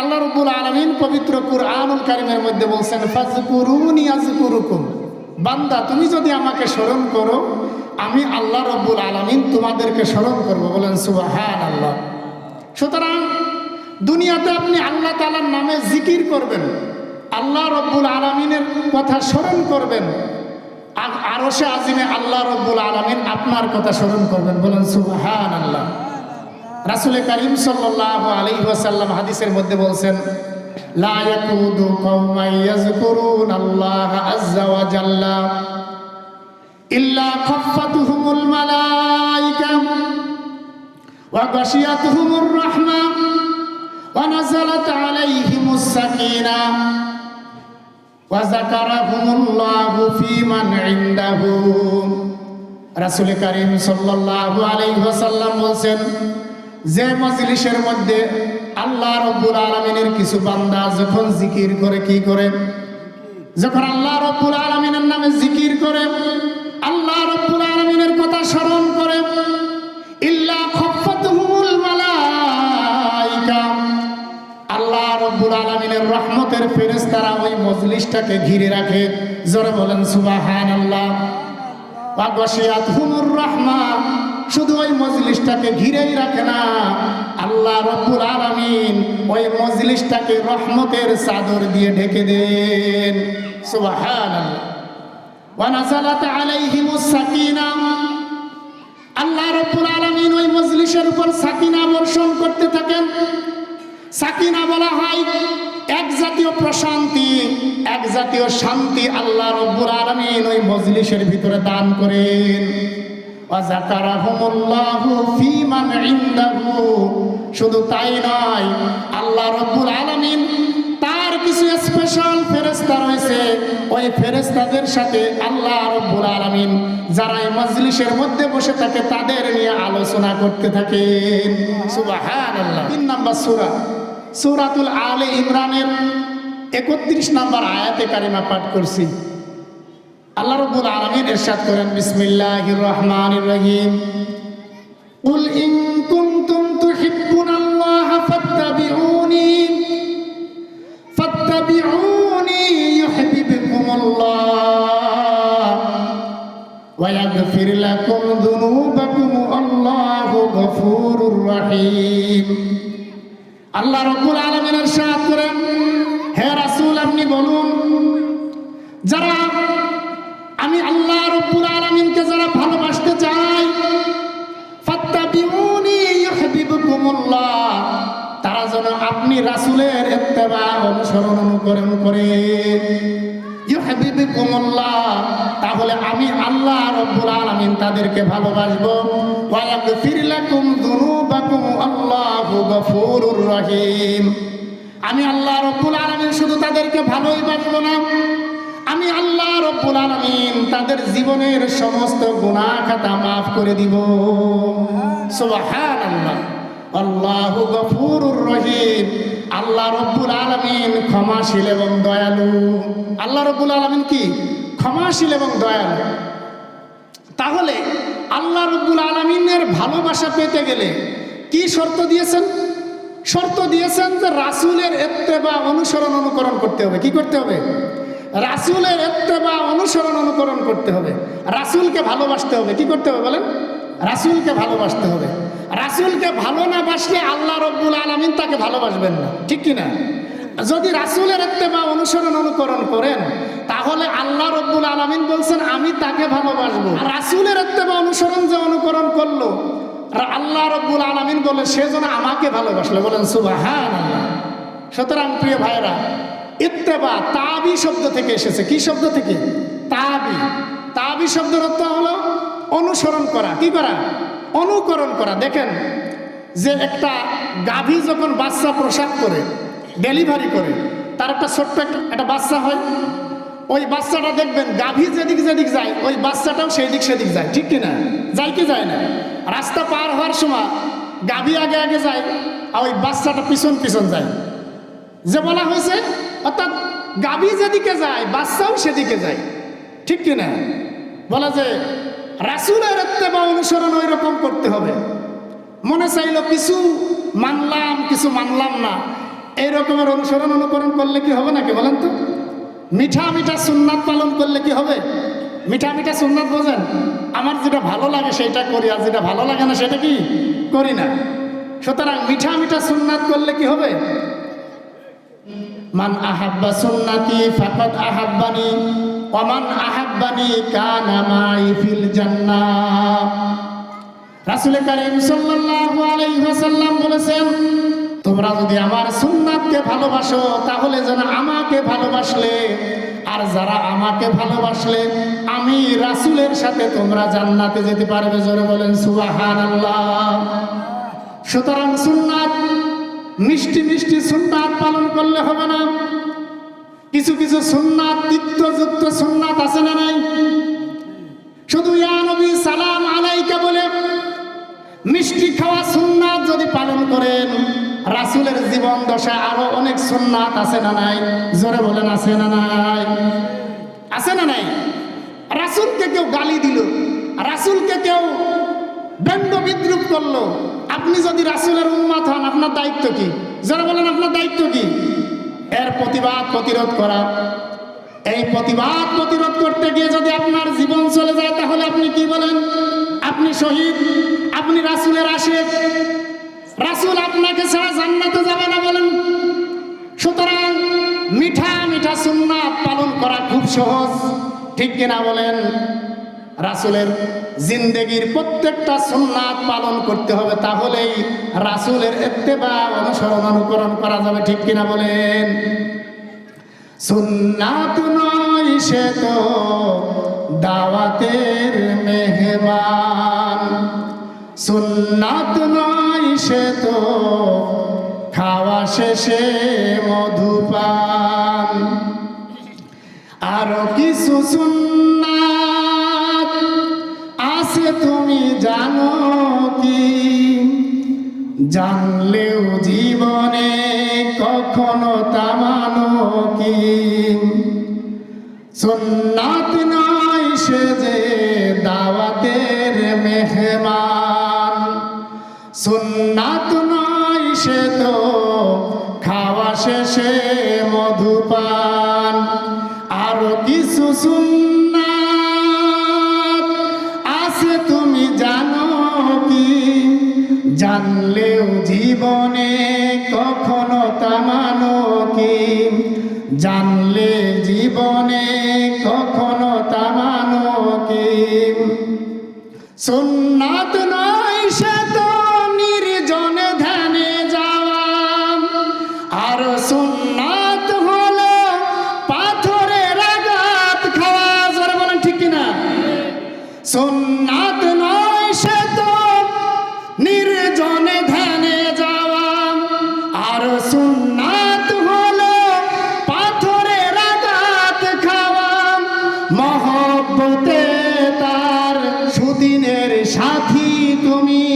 আল্লাহ রব্বুল আলামিন পবিত্র কুরআনুল কারীমের মধ্যে বলছেন, ফাজকুরুনি আজকুরুকুম বান্দা, তুমি যদি আমাকে স্মরণ করো, আমি আল্লাহ রব্বুল আলামিন তোমাদেরকে স্মরণ করব। বলেন সুবাহান আল্লাহ সুতরাং দুনিয়াতে আপনি আল্লাহ তালার নামে জিকির করবেন, আল্লাহ রব্বুল আলমিনের কথা স্মরণ করবেন, আর আরও সে আজিমে আল্লাহ রব্বুল আলমিন আপনার কথা স্মরণ করবেন। বলেন সুবাহান আল্লাহ রাসুলে করিম সাল্লাহ আলী ওয়াসাল্লাম হাদিসের মধ্যে বলছেন রাসুল করিম সাল্লাল্লাহু আলাইহি ওয়াসাল্লাম বলছেন যে মজলিসের মধ্যে আল্লাহ রব্বুল আলমিনের কিছু বান্দা যখন জিকির করে কি করে? যখন আল্লাহ রব্বুল আলমিনের নামে জিকির করে, আল্লাহ রব্বুল আলমিনের কথা স্মরণ করে, ইল্লা খফাতুহুমুল মালাইকা, আল্লাহ রব্বুল আলমিনের রহমতের ফেরেশতারা ওই মজলিসটাকে ঘিরে রাখে। জোরে বলেন সুবাহান আল্লাহ ওয়াগশিয়াত হুমুর রহমা শুধু ওই মজলিসটাকে ঘিরেই রাখে না। আল্লাহ রব্বুল আলামিন ওই মজলিসটাকে রহমতের চাদর দিয়ে ঢেকে দেন। আল্লাহ রব্বুল আলামিন ওই মজলিসের উপর সাকিনা বর্ষণ করতে থাকেন। সাকিনা বলা হয়, এক জাতীয় প্রশান্তি, এক জাতীয় শান্তি আল্লাহ রব্বুল আলামিন ওই মজলিসের ভিতরে দান করেন। শুধু তাই নয়, আল্লাহ রব্বুল আলামিন তার কিছু স্পেশাল ফেরেশতা রয়েছে। ওই ফেরেশতাদের সাথে আল্লাহ রব্বুল আলামিন যারা এই মজলিসের মধ্যে বসে থাকে, তাদের নিয়ে আলোচনা করতে সুবহানাল্লাহ। তিন নাম্বার সূরা। সূরাতুল আলে ইমরানের একত্রিশ নাম্বার আয়াতে কারিমা পাঠ করছি। আল্লাহ রব্বুল আলামিন ইরশাদ করেন বিসমিল্লাহির রহমানির রহিম قل إن كنتم تحبون الله فاتبعوني فاتبعوني يحببكم الله ويغفر لكم ذنوبكم الله غفور رحيم আল্লাহ রব্বুল আলমিনের সাহায্য করেন হে করে। তাহলে আমি আল্লাহ রব্বুল আলামিন তাদেরকে ভালোবাসবো। আল্লাহু রহিম। আমি আল্লাহ রব্বুল আলামিন শুধু তাদেরকে ভালোই বাসবো না, আমি আল্লাহ রব্বুল আলামিন তাদের জীবনের সমস্ত গুনাহ খাতা মাফ করে দিব। সুবহানাল্লাহ, আল্লাহু গফুরুর রহিম। আল্লাহ রব্বুল আলামিন ক্ষমাশীল এবং দয়ালু। আল্লাহ রব্বুল আলামিন কি? ক্ষমাশীল এবং দয়ালু। তাহলে আল্লাহ রব্বুল আলমিনের ভালোবাসা পেতে গেলে কি শর্ত দিয়েছেন? শর্ত দিয়েছেন যে রাসুলের এত্তেবা অনুসরণ অনুকরণ করতে হবে। কি করতে হবে? রাসুলের এত্তেবা অনুসরণ অনুকরণ করতে হবে। রাসুলকে ভালোবাসতে হবে। কি করতে হবে বলেন? রাসুলকে ভালোবাসতে হবে। রাসুলকে ভালো না বাসলে আল্লাহ রব্বুল আলমিন তাকে ভালোবাসবেন না। ঠিক কি না যদি রাসুলের এত্তেবা অনুসরণ অনুকরণ করেন, তাহলে আল্লাহ রব্বুল আলমিন বলছেন, আমি তাকে ভালোবাসবো। রাসুলের এত্তেবা অনুসরণ যে অনুকরণ করল আল্লাহ রব্বুল আলমিন বলে সে যেন আমাকে ভালোবাসলো। বলেন আল্লাহ সুতরাং প্রিয় ভাইরা ইত্তেবা তাবি শব্দ থেকে এসেছে। কি শব্দ থেকে? তাবি। তাবি শব্দের অর্থ হলো অনুসরণ করা, কি করা? অনুকরণ করা। দেখেন যে একটা গাভী যখন বাচ্চা প্রসাদ করে ডেলিভারি করে, তার একটা ছোট্ট একটা বাচ্চা হয়। ওই বাচ্চাটা দেখবেন গাভী যেদিক যেদিক যায়, ওই বাচ্চাটাও সেই দিক সেদিক যায়, ঠিক কিনা? যায় কি যায় না? রাস্তা পার হওয়ার সময় গাভী আগে আগে যায়, আর ওই বাচ্চাটা পিছন পিছন যায়। যে বলা হয়েছে, অর্থাৎ গাভী যেদিকে যায়, বাচ্চাও সেদিকে যায়, ঠিক কিনা? বলা যে রাসুলের বা অনুসরণ ওই রকম করতে হবে। মনে চাইলো কিছু মানলাম কিছু মানলাম না। এই রকমের অনুসরণ, অনুকরণ করলে কি হবে নাকি বলেন তো? মিঠা মিঠা সুন্নাত পালন করলে কি হবে? মিঠা মিঠা সুন্নাত বোঝেন? আমার যেটা ভালো লাগে সেটা করি, আর যেটা ভালো লাগে না সেটা কি? করি না। সুতরাং মিঠা মিঠা সুন্নাত করলে কি হবে? মান আহাব্বা সুন্নাতি ফাকাদ আহাব্বানি। ওমান আহাব্বানি কানা মাই ফিল জান্নাহ। রাসূল করিম সাল্লাল্লাহু আলাইহি ওয়াসাল্লাম বলেছেন, তোমরা যদি আমার সুন্নাতকে ভালোবাসো, তাহলে যেন আমাকে ভালোবাসলে। আর যারা আমাকে ভালোবাসলে, আমি রাসূলের সাথে তোমরা জান্নাতে যেতে পারবে। জোরে বলেন, সুবহানাল্লাহ। সুতরাং সুন্নাত, মিষ্টি মিষ্টি সুন্নাত পালন করলে হবে না। কিছু কিছু সুন্নাত তিক্তযুক্ত সুন্নাত আছে না নাই? শুধু ইয়া নবী সালাম আলাইকা বলে, মিষ্টি খাওয়া সুন্নাত যদি পালন করেন, রাসুলের জীবন দশা আরও অনেক সুন্নাত আছে না নাই? জোরে বলেন, আছে না নাই? আছে না নাই? রাসুলকে কেউ গালি দিল, রাসুলকে কেউ দণ্ড বিদ্রুপ করল, আপনি যদি রাসুলের উন্মাত হন, আপনার দায়িত্ব কি? যারা বলেন, আপনার দায়িত্ব কি? এর প্রতিবাদ প্রতিরোধ করা। এই প্রতিবাদ প্রতিরোধ করতে গিয়ে যদি আপনার জীবন চলে যায়, তাহলে আপনি কি বলেন? আপনি শহীদ, আপনি রাসুলের আশেক। রাসুল আপনাকে ছাড়া জান্নাতে যাবে না বলেন। সুতরাং মিঠা মিঠা সুন্নাত পালন করা খুব সহজ। ঠিক কিনা বলেন? রাসুলের জিন্দেগির প্রত্যেকটা সুন্নাত পালন করতে হবে, তাহলেই রাসুলের এত্তেবা অনুসরণ অনুকরণ করা যাবে, ঠিক কিনা বলেন? সুন্নাত নয় সে তো দাওয়াতের মেহমান। সুন্নাত নয় সে তো খাওয়া শেষে মধুপান। আরও কিছু আছে তুমি জানো কি? জানলেও জীবনে কখনো তামানো কি? সুন্নাত নয় সে যে দাওয়াতের মেহমান। সুন্নাত নয় সে তো খাওয়া শেষে মধুপান। আরও কিছু সুন্নাত জানলেও জীবনে কখনো তামানো কি? জানলে জীবনে কখনো তামানো কি? সুন্নাত নয় মহব্বতে তার সুদিনের সাথী তুমি।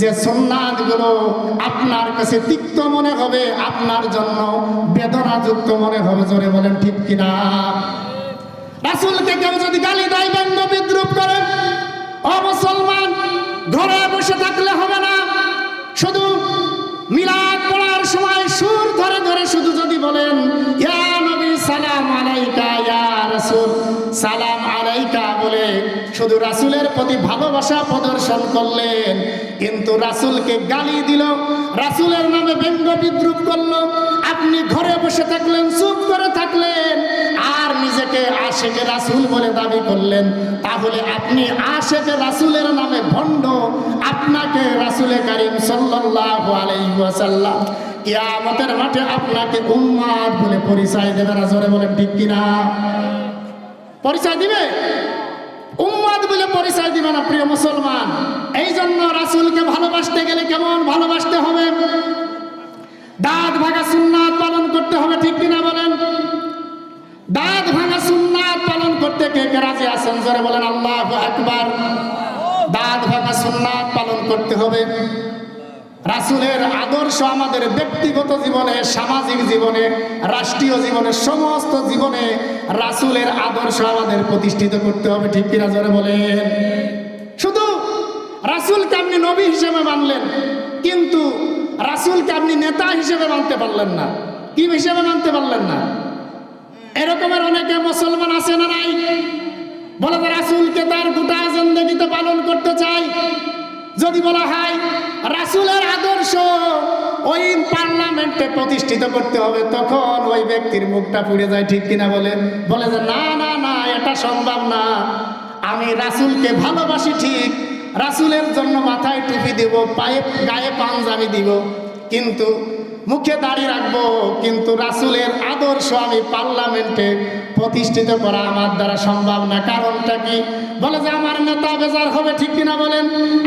যে সোননাথগুলো আপনার কাছে তিক্ত মনে হবে, আপনার জন্য বেদনাযুক্ত মনে হবে, জোরে বলেন ঠিক কিনা? রাসুলকে কেউ যদি গালি দেয়, ব্যঙ্গ বিদ্রুপ করে ও মুসলমান, ঘরে বসে থাকলে হবে না। শুধু মিলাদ পড়ার সময় সুর ধরে ধরে শুধু যদি বলেন, ইয়া রাসূলের প্রতি ভালোবাসা প্রদর্শন করলেন। কিন্তু রাসূলকে গালি দিল, রাসূলের নামে ব্যঙ্গ বিদ্রুপ করল। আপনি ঘরে বসে থাকলেন, চুপ করে থাকলেন, আর নিজেকে আশেকে রাসূল বলে দাবি করলেন। তাহলে আপনি আশেকে রাসূলের নামে ভণ্ড, আপনাকে রাসূলে কারীম সাল্লাল্লাহু আলাইহি ওয়াসাল্লাম। কিয়ামতের মাঠে আপনাকে উম্মাদ বলে পরিচয় দেবে না, জোরে বলেন ঠিক কিনা? পরিচয় দিবে? উম্মাদ বলে পরিচয় দিবে না, প্রিয় মুসলমান। এই জন্য রাসুলকে ভালোবাসতে গেলে কেমন ভালোবাসতে হবে? দাঁত ভাঙা সুন্নাত পালন করতে হবে, ঠিক কিনা বলেন? দাঁত ভাঙা সুন্নাত পালন করতে কে কে রাজি আছেন? জোরে বলেন, আল্লাহ আকবার। দাঁত ভাঙা সুন্নাত পালন করতে হবে। রাসূলের আদর্শ আমাদের ব্যক্তিগত জীবনে, সামাজিক জীবনে, রাষ্ট্রীয় জীবনে, সমস্ত জীবনে রাসূলের আদর্শ আমাদের প্রতিষ্ঠিত করতে হবে, ঠিক কিনা জোরে বলেন? শুধু রাসূলকে আপনি নবী হিসেবে মানলেন, কিন্তু রাসূলকে আপনি নেতা হিসেবে মানতে পারলেন না। কি হিসেবে মানতে পারলেন না? এরকমের অনেকে মুসলমান আছে না নাই? বলে রাসূলকে তার গোটা জিন্দগিতে পালন করতে চাই। যদি বলা হয় রাসুলের আদর্শ, ওই পার্লামেন্টে প্রতিষ্ঠিত করতে হবে, তখন ওই ব্যক্তির মুখটা পুড়ে যায়, ঠিক কিনা বলে বলে যে, না না না, এটা সম্ভব না। আমি রাসুলকে ভালোবাসি ঠিক, রাসুলের জন্য মাথায় টুপি দিব, পায়ে, গায়ে পাঞ্জাবি দিব, কিন্তু মুখে দাঁড়িয়ে রাখব, কিন্তু রাসূলের আদর্শ আমি পার্লামেন্টে প্রতিষ্ঠিত করা আমার দ্বারা সম্ভব না। কারণটা কি? বলে যে আমার নেতা বেজার হবে, ঠিক কিনা বলেন?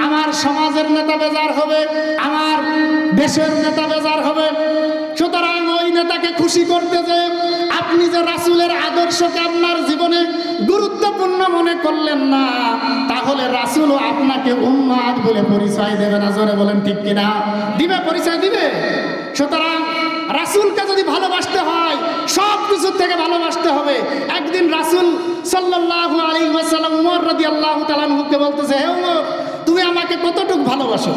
আমার সমাজের নেতা বেজার হবে, আমার দেশের নেতা বেজার হবে। সুতরাং ওই নেতাকে খুশি করতে যে আপনি যে রাসূলের আদর্শকে আপনার জীবনে গুরুত্বপূর্ণ মনে করলেন না, তাহলে রাসূলও আপনাকে উম্মাদ বলে পরিচয় দেবে না। জোরে বলেন, ঠিক কিনা? দিবে, পরিচয় দিবে? সুতরাং রাসূলকে যদি ভালোবাসতে হয়, সব কিছুর থেকে ভালোবাসতে হবে। একদিন রাসূল আলাইহি ওয়াসাল্লাম উমর রাদিয়াল্লাহু তাআলা আনহুকে বলতেছে, হে উমর, তুমি আমাকে কতটুকু ভালোবাসো?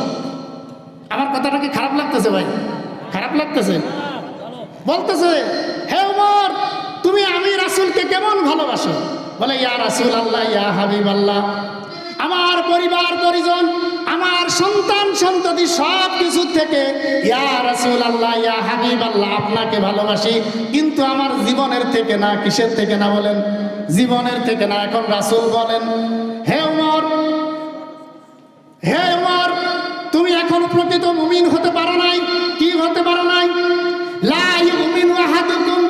আমার কথাটা কি খারাপ লাগতেছে ভাই? খারাপ লাগতেছে? বলতেছে, হে উমর, তুমি আমি রাসূলকে কেমন ভালোবাসো? বলে, ইয়া রাসূল আল্লাহ ইয়া হাবিব আল্লাহ আমার পরিবার, পরিজন, আমার সন্তান, সন্ততি সব কিছু থেকে, ইয়া আল্লাহ ইয়া হাবিব আল্লাহ আপনাকে ভালোবাসি, কিন্তু আমার জীবনের থেকে না, কিসের থেকে না বলেন? জীবনের থেকে না, এখন রাসূল বলেন, হে উমর হে উমর, তুমি এখন প্রকৃত মুমিন হতে পারো নাই, কি হতে পারো নাই? লা ইউমিনু আহাদুকুম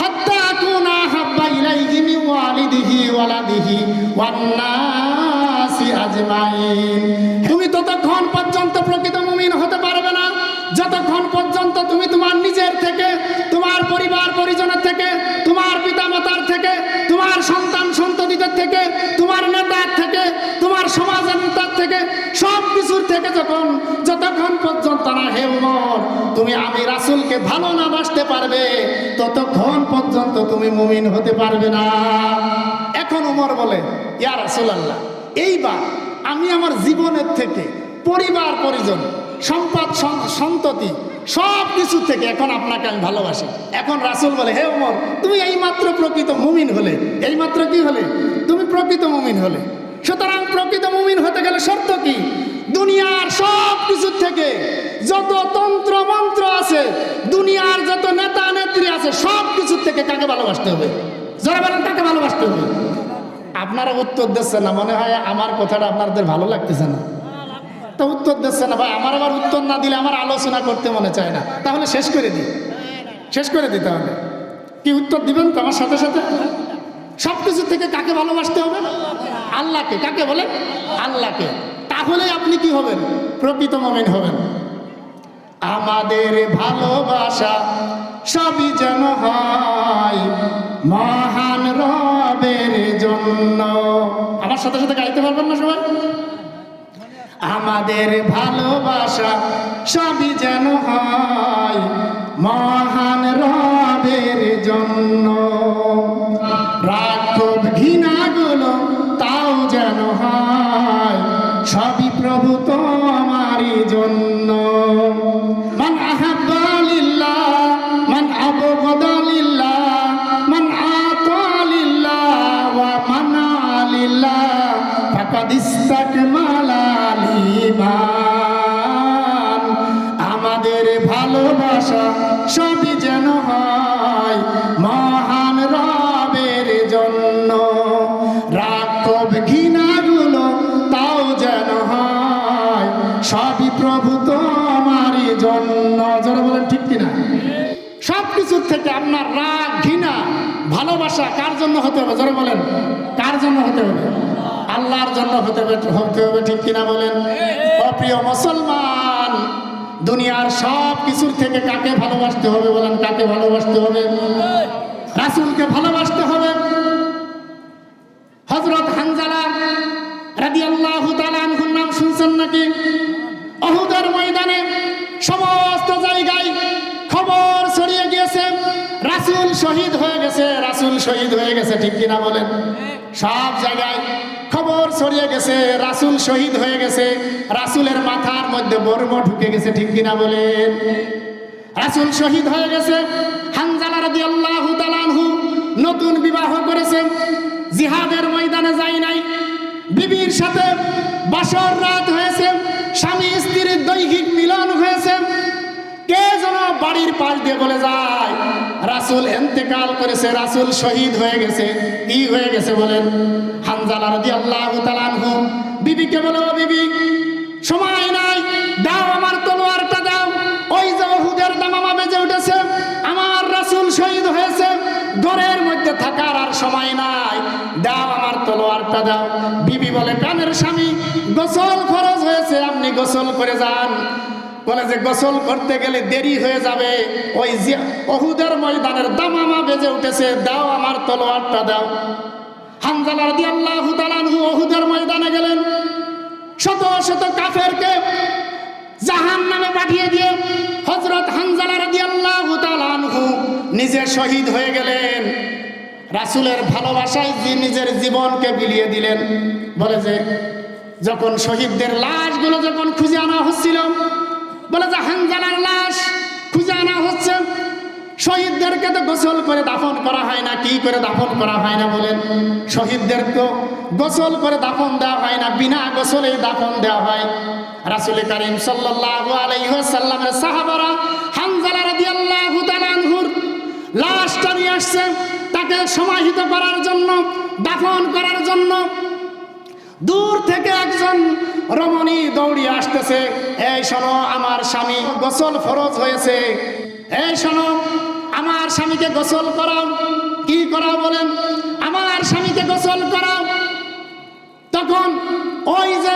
হাত্তা আকুনা হাব্বা ইলাইহি ওয়ালিদিহি ওয়ালাদিহি ওয়ান নাসি আজমাইন। তুমি ততক্ষণ পর্যন্ত প্রকৃত মুমিন হতে পারবে না। যতক্ষণ পর্যন্ত তুমি তোমার নিজের থেকে, তোমার পরিবার পরিজনের থেকে, তোমার পিতামাতার থেকে, তোমার সন্তান সন্ততিদের থেকে, তোমার নেতার থেকে, তোমার সমাজের নেতার থেকে, সব কিছুর থেকে যখন, যতক্ষণ পর্যন্ত না হে উমর, তুমি আমি রাসূলকে ভালো না বাসতে পারবে, ততক্ষণ পর্যন্ত তুমি মুমিন হতে পারবে না। এখন উমর বলে, ইয়া রাসূলুল্লাহ এইবার আমি আমার জীবনের থেকে, পরিবার, পরিজন, সম্পদ সন- সন্ততি, সব কিছু থেকে এখন আপনাকে আমি ভালোবাসি। এখন রাসূল বলে, হে উমর তুমি এইমাত্র প্রকৃত মুমিন হলে। এইমাত্র কি হলে? তুমি প্রকৃত মুমিন হলে। সুতরাং প্রকৃত মুমিন হতে গেলে শর্ত কি? দুনিয়ার সব কিছুর থেকে যত তন্ত্র, মন্ত্র আছে, দুনিয়ার যত নেতা, নেত্রী আছে, সব কিছুর থেকে কাকে ভালোবাসতে হবে যারা বলেন তাকে ভালোবাসতে হবে আপনারা উত্তর দিচ্ছেন না, মনে হয় আমার কথাটা আপনাদের ভালো লাগতেছে না। তো উত্তর দিচ্ছে না, ভাই, আমার আবার উত্তর না দিলে আমার আলোচনা করতে মনে চায় না। তাহলে শেষ করে দিই। শেষ করে দিই তাহলে। কি উত্তর দিবেন তো আমার সাথে সাথে? সব কিছু থেকে কাকে ভালোবাসতে হবে? আল্লাহকে। কাকে বলে আল্লাহকে। তাহলে আপনি কি হবেন? প্রকৃত মমিন হবেন। আমাদের ভালোবাসা সবই যেন হয় মহান রবের জন্য। আমার সাথে সাথে গাইতে পারবেন না সবাই? আমাদের ভালোবাসা সবই যেন হয় মহান রবের জন্য। রাক্ষব ঘৃণাগুলো তাও যেন হয় জন্য হতে হবে যারা বলেন। কার জন্য হতে হবে? আল্লাহর জন্য হতে হবে হতে হবে ঠিক কিনা বলেন? অপ্রিয় মুসলমান দুনিয়ার সব কিছুর থেকে কাকে ভালোবাসতে হবে বলেন? কাকে ভালোবাসতে হবে? রাসূলকে ভালোবাসতে হবে। হজরত হানজালা তাআলা আনহুর নাম শুনছেন নাকি? অহুদের ময়দানে সমস্ত জায়গায় শহীদ হয়ে গেছে, রাসূল শহীদ হয়ে গেছে, ঠিক কিনা বলেন? সব জায়গায় খবর ছড়িয়ে গেছে, রাসূল শহীদ হয়ে গেছে, রাসুলের মাথার মধ্যে বর্ম ঢুকে গেছে, ঠিক কিনা বলেন? রাসূল শহীদ হয়ে গেছে, হানজালা রাদিয়াল্লাহু তাআলা আনহু নতুন বিবাহ করেছে, জিহাদের ময়দানে যায় নাই, বিবির সাথে বাসর রাত হয়েছে স্বামী স্ত্রীর দৈহিক মিলন হয়েছে, কে যেন বাড়ির পাশ দিয়ে বলে যায়? রাসূল এন্তেকাল করেছে, রাসুল শহীদ হয়ে গেছে। কি হয়ে গেছে বলেন? হানজালা রাদিয়াল্লাহু তাআলা আনহু, বিবিকে বলে বিবি, সময় নাই, দাও আমার তলোয়ারটা দাও। ওই যে ওহুদের দামামা বেজে উঠেছে, আমার রাসূল শহীদ হয়েছে। ঘরের মধ্যে থাকার আর সময় নাই, দাও আমার তলোয়ারটা দাও। বিবি বলে, কানের স্বামী, গোসল খরচ হয়েছে, আপনি গোসল করে যান। বলে যে গোসল করতে গেলে দেরি হয়ে যাবে। ওই যে অহুদের ময়দানের দামামা বেজে উঠেছে। দাও আমার তলোয়ারটা, দাও। হানজালা রাদিয়াল্লাহু তাআলা আনহু অহুদের ময়দানে গেলেন। শত শত কাফেরকে জাহান নামে পাঠিয়ে দিয়ে হজরত হানজালা রাদিয়াল্লাহু তাআলা আনহু নিজে শহীদ হয়ে গেলেন। রাসূলের ভালোবাসায় নিজের জীবনকে বিলিয়ে দিলেন। বলে যে, যখন শহীদদের লাশগুলো যখন খুঁজে আনা হচ্ছিল বলে যে হানজালার লাশ খুঁজে আনা হচ্ছে। শহীদদেরকে তো গোসল করে দাফন করা হয় না, কি করে দাফন করা হয় না বলেন? শহীদদের তো গোসল করে দাফন দেওয়া হয় না, বিনা গোসলে দাফন দেওয়া হয়। রাসুল করিম ওয়াসাল্লামের সাহাবারা হানজালা রাদিয়াল্লাহু তাআলা আনহুর লাশটা নিয়ে আসছে। তাকে সমাহিত করার জন্য, দাফন করার জন্য দূর থেকে একজন রমণী দৌড়িয়ে আসতেছে। এই শোনো, আমার স্বামী গোসল ফরজ হয়েছে। এই শোনো, আমার স্বামীকে গোসল করাও। কি করাও বলেন? আমার স্বামীকে গোসল করাও। তখন ওই যে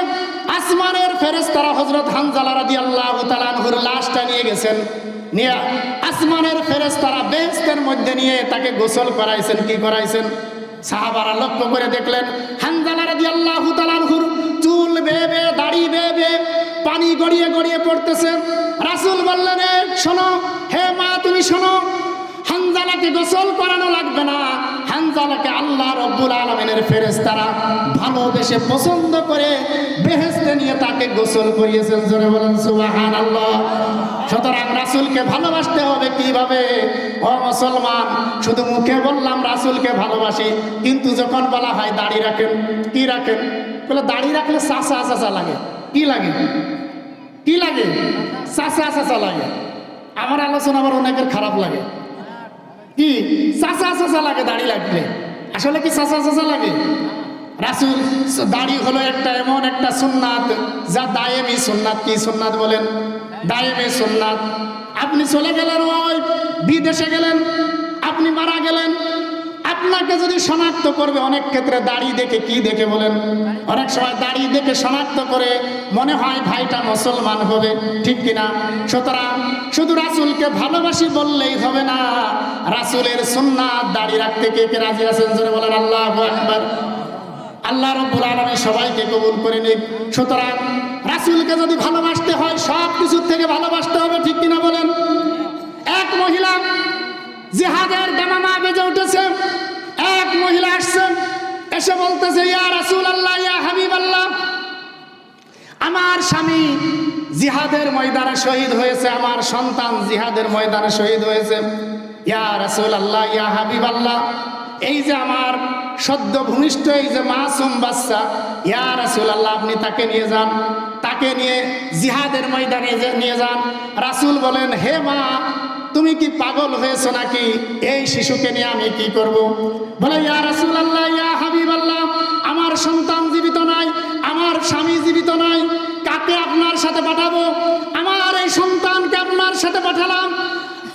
আসমানের ফেরেশতারা হযরত হানজালা রাদিয়াল্লাহু তাআলা আনহুর লাশটা নিয়ে গেছেন। নিয়ে আসমানের ফেরেশতারা বেহেশতের মধ্যে নিয়ে তাকে গোসল করাইছেন। কি করাইছেন? সাহাবারা লক্ষ্য করে দেখলেন, হানজালা রাজি তাআলা আনহুর চুল বেয়ে দাড়ি বেয়ে পানি গড়িয়ে গড়িয়ে পড়তেছে। রাসূল বললেন শোনো, হে মা, তুমি শোনো, হানজালাকে গোসল করানো লাগবে না। হানজালাকে আল্লাহ রব্বুল আলমিনের ফেরেশতারা ভালোবেসে পছন্দ করে বেহেস্তে নিয়ে তাকে গোসল করিয়েছেন। জোরে বলেন সুবাহান আল্লাহ সুতরাং রাসূলকে ভালোবাসতে হবে কীভাবে? ও মুসলমান, শুধু মুখে বললাম রাসূলকে ভালোবাসি, কিন্তু যখন বলা হয় দাড়ি রাখেন, কি রাখেন? বলে দাড়ি রাখলে চাষা চাষা লাগে। কি লাগে? কি লাগে? চাষা চাষা লাগে। আমার আলোচনা আবার অনেকের খারাপ লাগে। কি? চাচা চাচা লাগে, দাড়ি লাগলে। আসলে কি চাচা চাচা লাগে? রাসুল দাড়ি হলো একটা এমন একটা সুন্নাত, যা দায়েমি সুন্নাত। কি সুন্নাত বলেন? দায়েমি সুন্নাত। আপনি চলে গেলেন ওই বিদেশে গেলেন, আপনি মারা গেলেন আপনাকে যদি শনাক্ত করবে, অনেক ক্ষেত্রে দাড়ি দেখে কি দেখে বলেন? অনেক সময় দাড়ি দেখে শনাক্ত করে মনে হয় ভাইটা মুসলমান হবে, ঠিক কিনা? সুতরাং শুধু রাসূলকে ভালোবাসি বললেই হবে না, রাসূলের সুন্নাত দাড়ি রাখতে কে কে রাজি আছেন? জোরে বলেন, আল্লাহ আকবার। আল্লাহ রব্বুল আলমী সবাইকে কবুল করে নিক। সুতরাং রাসুলকে যদি ভালোবাসতে হয়, সব কিছুর থেকে ভালোবাসতে হবে, ঠিক কিনা বলেন? এক মহিলা জিহাদের দামামা বেজে উঠেছে এক মহিলা আসছে, এসে বলতেছে, ইয়া রাসুল আল্লাহ ইয়া হাবিব আল্লাহ আমার স্বামী জিহাদের ময়দানে শহীদ হয়েছে, আমার সন্তান জিহাদের ময়দানে শহীদ হয়েছে। ইয়া রাসূল আল্লাহ ইয়া হাবিব আল্লাহ এই যে আমার সদ্য ভূমিষ্ঠ, এই যে মাসুম বাচ্চা, ইয়া রাসূল আল্লাহ আপনি তাকে নিয়ে যান, তাকে নিয়ে জিহাদের ময়দানে নিয়ে যান। রাসূল বলেন, হে মা তুমি কি পাগল হয়েছো নাকি? এই শিশুকে নিয়ে আমি কি করব? বলে, ইয়া রাসুল আল্লাহ ইয়া হাবিব আল্লাহ আমার সন্তান জীবিত নাই, আমার স্বামী জীবিত নাই, কাকে আপনার সাথে পাঠাবো? আমার এই সন্তানকে আপনার সাথে পাঠালাম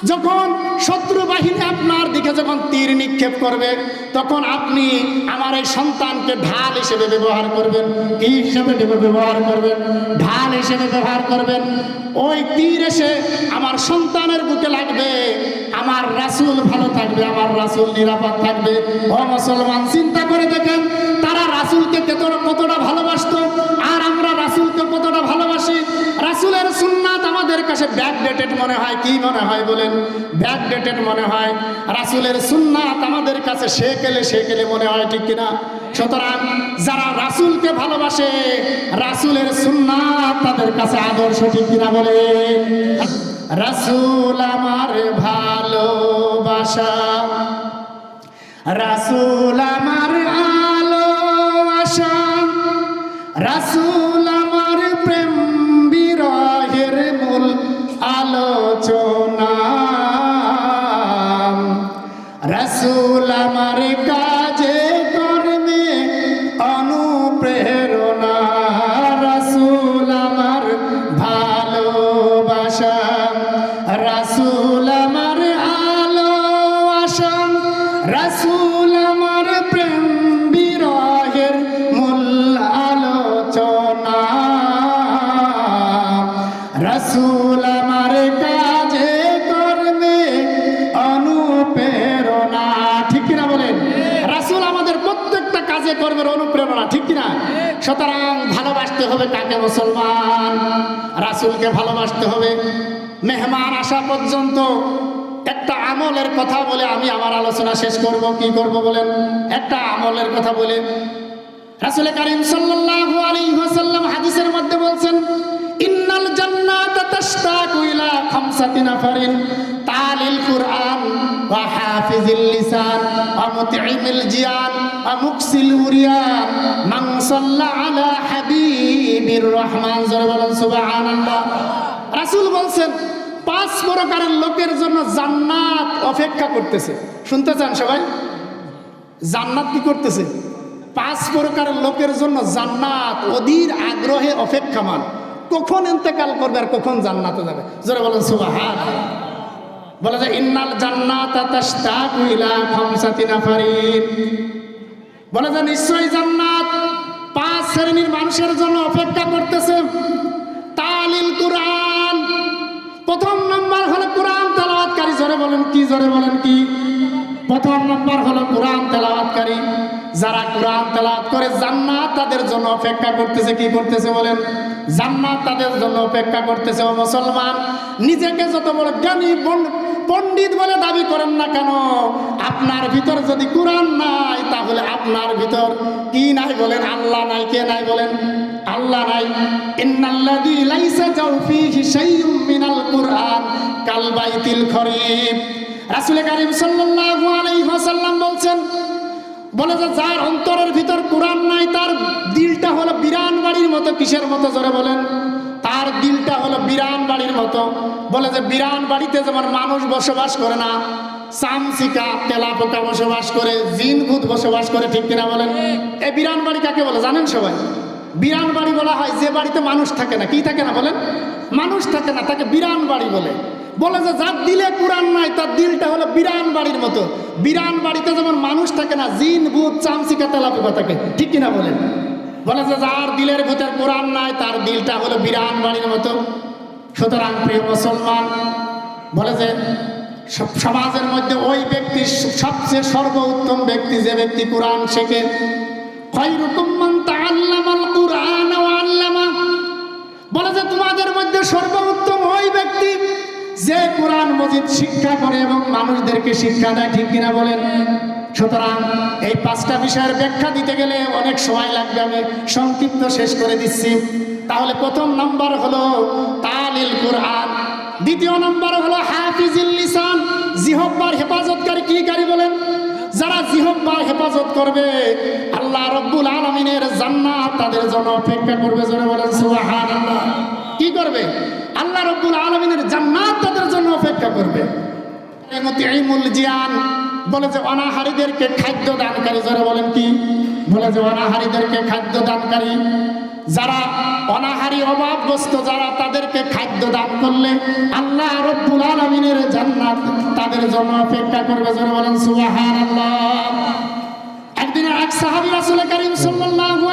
যখন শত্রু বাহিনী আপনার দিকে যখন তীর নিক্ষেপ করবে, তখন আপনি আমার এই সন্তানকে ঢাল হিসেবে ব্যবহার করবেন। কি হিসেবে ব্যবহার করবেন? ঢাল হিসেবে ব্যবহার করবেন। ওই তীর এসে আমার সন্তানের বুকে লাগবে। আমার রাসূল ভালো থাকবে, আমার রাসূল নিরাপদ থাকবে। ও মুসলমান, চিন্তা করে দেখেন, তারা রাসূলকে কতটা ভালোবাসতো, আর আমরা রাসূলকে কতটা ভালোবাসি। রাসূলের আমাদের কাছে ব্যাকডেটেড মনে হয়, কি মনে হয় বলেন? ব্যাকডেটেড মনে হয়, রাসূলের সুন্নাত আমাদের কাছে শেকেলে শেকেলে মনে হয় ঠিক কিনা? সুতরাং যারা রাসূলকে ভালোবাসে, রাসূলের সুন্নাত তাদের কাছে আদর্শ ঠিক কিনা বলে? রাসূল আমার ভালোবাসা, রাসূল আমার আলো আশা রাসূল রাসূল আমার কাজে কর্মে অনুপ্রেরণা মুসলমান। রাসূলকে ভালোবাসতে হবে। মেহমান আসা পর্যন্ত একটা আমলের কথা বলে আমি আমার আলোচনা শেষ করব, কি করব বলেন? একটা আমলের কথা বলে রাসূল করিম সাল্লাল্লাহু আলাইহি ওয়াসাল্লাম হাদিসের মধ্যে বলছেন, ইন্নাল জান্নাত তাশতাকু ইলা নাফারিন। তালিল কুরআন ওয়া হাফিজিল লিসান ওয়া মুতঈমিল জিয়ান ওয়া মুকসিল মান সাল্লা আলা হাবিবির রহমান, জোরে বলেন সুবহানাল্লাহ। রাসূল বলছেন, পাঁচ প্রকারের লোকের জন্য জান্নাত অপেক্ষা করতেছে। শুনতে চান সবাই? জান্নাত কি করতেছে? পাঁচ প্রকারের লোকের জন্য জান্নাত অধীর আগ্রহে অপেক্ষামান। কখন ইন্তেকাল করবে আর কখন জান্নাতে যাবে? জোরে বলেন সুবহান বলা যায়, ইন্নাল জান্নাত তাশতাকু ইলা খামসাতি নাফারিন বলা যায়, নিশ্চয়ই জান্নাত পাঁচ শ্রেণির মানুষের জন্য অপেক্ষা করতেছে। তালিল কুরআন। প্রথম নম্বর হলো কোরআন তেলাওয়াতকারী। জোরে বলেন কি, জোরে বলেন কি? প্রথম নম্বর হলো কোরআন তেলাওয়াতকারী। যারা কোরআন তেলাওয়াত করে, জান্নাত তাদের জন্য অপেক্ষা করতেছে। কি করতেছে বলেন? জান্নাত তাদের জন্য অপেক্ষা করতেছে। ও মুসলমান, নিজেকে যত বড় জ্ঞানী পণ্ড- পণ্ডিত বলে দাবি করেন না কেন? আপনার ভিতর যদি কোরআন নাই, তাহলে আপনার ভিতর কি নাই বলেন? আল্লাহ নাই, কে নাই বলেন? আল্লাহ নাই। ইন্নাল্লাযী লাইসা জাওফিহি শাইউম মিনাল কুরআন কাল বাইতিল খরিব। রাসূল কারীম সাল্লাল্লাহু আলাইহি ওয়াসাল্লাম বলছেন, বলে যে যার অন্তরের ভিতর কোরআন নাই, তার দিলটা হলো বিরান বাড়ির মতো, কিসের মতো জোরে বলেন? তার দিলটা হলো বিরান বাড়ির মতো। বলে যে বিরান বাড়িতে যেমন মানুষ বসবাস করে না চামচিকা তেলা পোকা বসবাস করে জিন ভূত বসবাস করে ঠিক কিনা বলেন? এ বিরান বাড়ি কাকে বলে জানেন সবাই? বিরান বাড়ি বলা হয় যে বাড়িতে মানুষ থাকে না। কি থাকে না বলেন? মানুষ থাকে না তাকে বিরান বাড়ি বলে। বলে যে যার দিলে কোরআন নাই তার দিলটা হলো বিরান বাড়ির মতো। বিরান বাড়িতে যেমন মানুষ থাকে না জিন ভূত চামচিকা তেলা পোকা থাকে ঠিক কিনা বলেন? বলে যে যার দিলের ভিতর কোরআন নাই তার দিলটা হলো বিরান বাড়ির মতো। সুতরাং প্রিয় মুসলমান বলে যে সমাজের মধ্যে ওই ব্যক্তি সবচেয়ে সর্বোত্তম ব্যক্তি যে ব্যক্তি কোরআন শেখে বলে যে তোমাদের মধ্যে সর্বোত্তম ওই ব্যক্তি যে কোরআন মজিদ শিক্ষা করে এবং মানুষদেরকে শিক্ষা দেয়, ঠিক কিনা বলেন? সুতরাং এই পাঁচটা বিষয়ের ব্যাখ্যা দিতে গেলে অনেক সময় লাগবে, আমি সংক্ষিপ্ত শেষ করে দিচ্ছি। তাহলে প্রথম নাম্বার হলো তালিল কোরআন। দ্বিতীয় নাম্বার হলো হাফিজুল লিসান। জিহব্বার হেফাজতকারী কি কারি বলেন? যারা জিহব্বার হেফাজত করবে, আল্লাহ রব্বুল আলমিনের জান্নাত তাদের জন্য অপেক্ষা করবে জোরে বলেন কি করবে? আল্লাহ রব্বুল আলমিনের জান্নাত তাদের জন্য অপেক্ষা করবে। মুতিঈমুল জিয়ান বলে যে অনাহারীদেরকে খাদ্য দানকারী যারা বলেন কি? বলে যে অনাহারীদেরকে খাদ্য দানকারী। যারা অনাহারী অভাবগ্রস্ত, যারা তাদেরকে খাদ্য দান করলে আল্লাহ রব্বুল আলমিনের জান্নাত তাদের জন্য অপেক্ষা করবে। যারা বলেন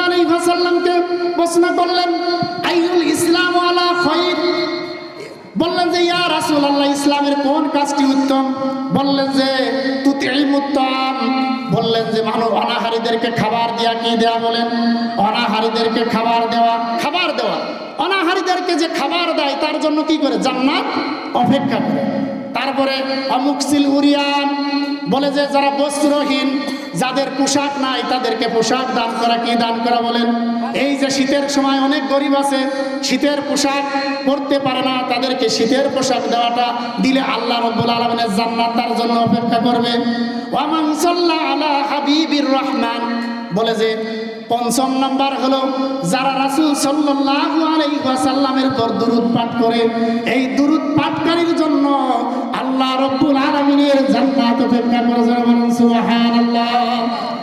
আলাইহি ওয়াসাল্লামকে প্রশ্ন করলেন ইসলাম বললেন যে আল্লাহ ইসলামের কোন কাজটি উত্তম? বললেন অনাহারীদেরকে খাবার দেওয়া কি দেয়া বলেন? অনাহারীদেরকে খাবার দেওয়া খাবার দেওয়া। অনাহারীদেরকে যে খাবার দেয়, তার জন্য কি করে? জান্নাত অপেক্ষা করে। তারপরে অমুকসিল উরিয়ান বলে যে, যারা বস্ত্রহীন যাদের পোশাক নাই, তাদেরকে পোশাক দান করা কি দান করা বলেন? এই যে শীতের সময় অনেক গরিব আছে, শীতের পোশাক পরতে পারে না, তাদেরকে শীতের পোশাক দেওয়াটা দিলে আল্লাহ রব্বুল আলমিনের জান্নাত তার জন্য অপেক্ষা করবে। সাল্লাহ আলা হাবিবির রহমান। বলে যে, পঞ্চম নাম্বার হলো, যারা রাসূল সাল্লাল্লাহু আলাইহি ওয়াসাল্লামের পর দুরূদ পাঠ করে, এই দুরূদ পাঠকারীর জন্য আল্লাহ রব্বুল আলামিনের জান্নাত অপেক্ষা করে যারা বলেন সুবহানাল্লাহ